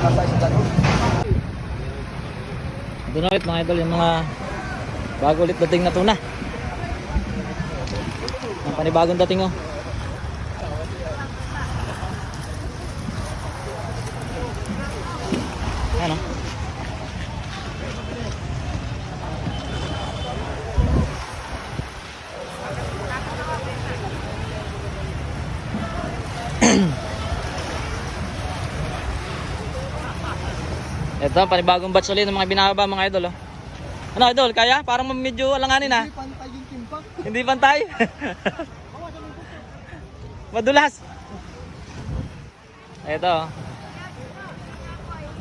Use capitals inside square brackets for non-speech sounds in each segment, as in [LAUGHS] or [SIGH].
doon. Ulit mga idol yung mga bago ulit dating na tuna. Ang panibagong dating oh. Ano? Ito, panibagong batch ulit ng mga binababa mga idol. Oh. Ano idol, kaya? Parang medyo alanganin ah. Pantay yung timbang. [LAUGHS] Hindi pantay. [LAUGHS] Madulas. Ito.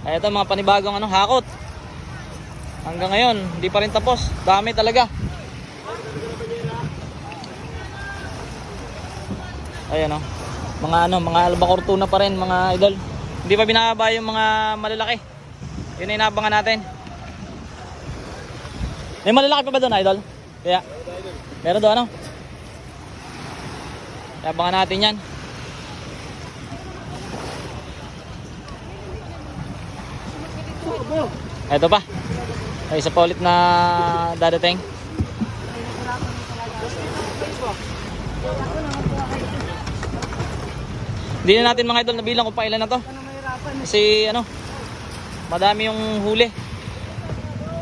Ito mga panibagong ano, hakot. Hanggang ngayon, hindi pa rin tapos. Dami talaga. Ayan oh. Mga ano, mga albacore tuna pa rin mga idol. Hindi pa binababa yung mga malalaki. Yun inaabangan natin. May malalaki pa ba doon, idol? Kaya, meron doon ano? Kaya abangan natin yan. Ito pa. Ay, isa pa ulit na dadating. Hindi na natin mga idol nabilang kung pailan na to. Kasi ano, madami yung huli.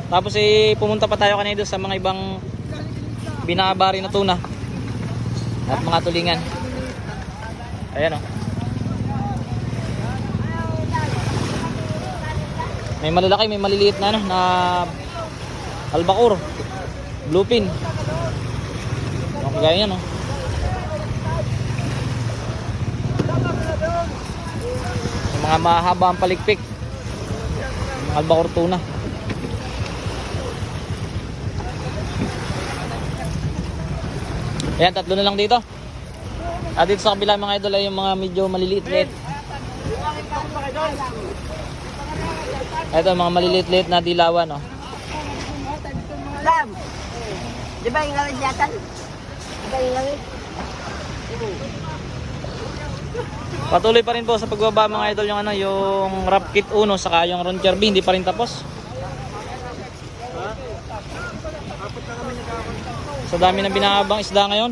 Tapos eh, pumunta pa tayo kanina sa mga ibang binabari na tuna. At mga tulingan. Ayan o. May malalaki, may maliliit na ano, na albacore. Bluefin. Ang kagaya yan o. Yung mga mahaba ang palikpik. Albacore tuna. Ayan, tatlo na lang dito. At dito sa kabila mga idol ay yung mga medyo maliliit-liit. Ito mga maliliit-liit na dilawan oh. Lam. Di ba yung ngawin yatan? Di ba yung ngawin? Patuloy pa rin po sa pagbaba mga idol yung ano, yung Rap Kit 1 saka yung Roncher B hindi pa rin tapos. Sa dami ng binabang isda ngayon.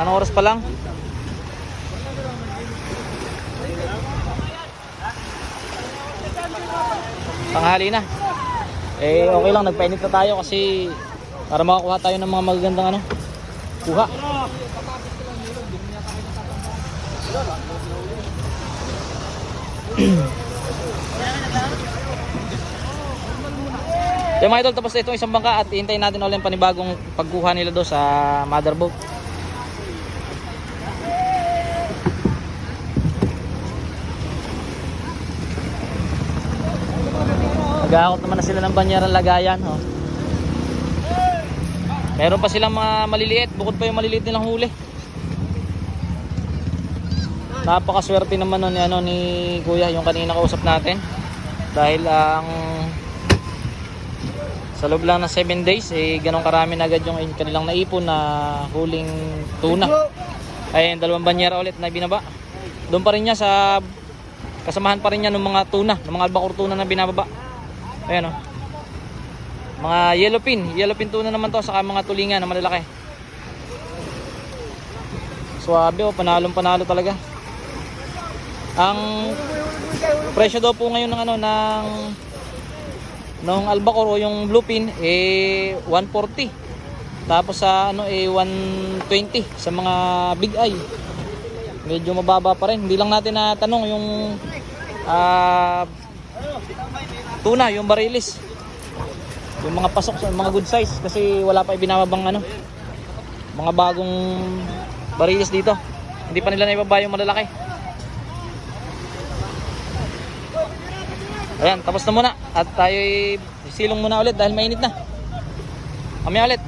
Anong oras pa lang? Tanghali na. Eh okay lang nagpainit na tayo kasi para makakuha tayo ng mga magagandang ano, kuha. Yung mga idol, tapos na itong isang bangka at hintayin natin ulit panibagong pagkuha nila do sa mother boat. Nag-aakot naman na sila ng banyerang lagayan. Oh. Meron pa silang mga maliliit, bukod pa yung maliliit nilang huli. Napakaswerte naman nun ano, ni Kuya yung kanina kausap natin. Dahil ang sa loob lang ng 7 days, eh, ganun karami na agad yung kanilang naipon na huling tuna. Ay, dalawang banyera ulit na binaba. Doon pa rin niya sa kasamahan pa rin niya ng mga tuna, ng mga albacore tuna na binababa. Ayan o. Mga yellowfin, yellowfin tuna naman to saka mga tulingan na malalaki. Suwabe o, panalong panalo talaga. Ang presyo daw po ngayon ng ano ng nung albacore o yung bluefin eh 140. Tapos sa ano eh 120 sa mga big eye. Medyo mababa pa rin. Hindi lang natin na tanong yung ah tuna, yung barilis. Yung mga pasok sa mga good size kasi wala pa ibinababang ano mga bagong barilis dito. Hindi pa nila naibaba yung malalaki. Ayan, tapos na muna. At tayo silong muna ulit dahil mainit na. Kami ulit.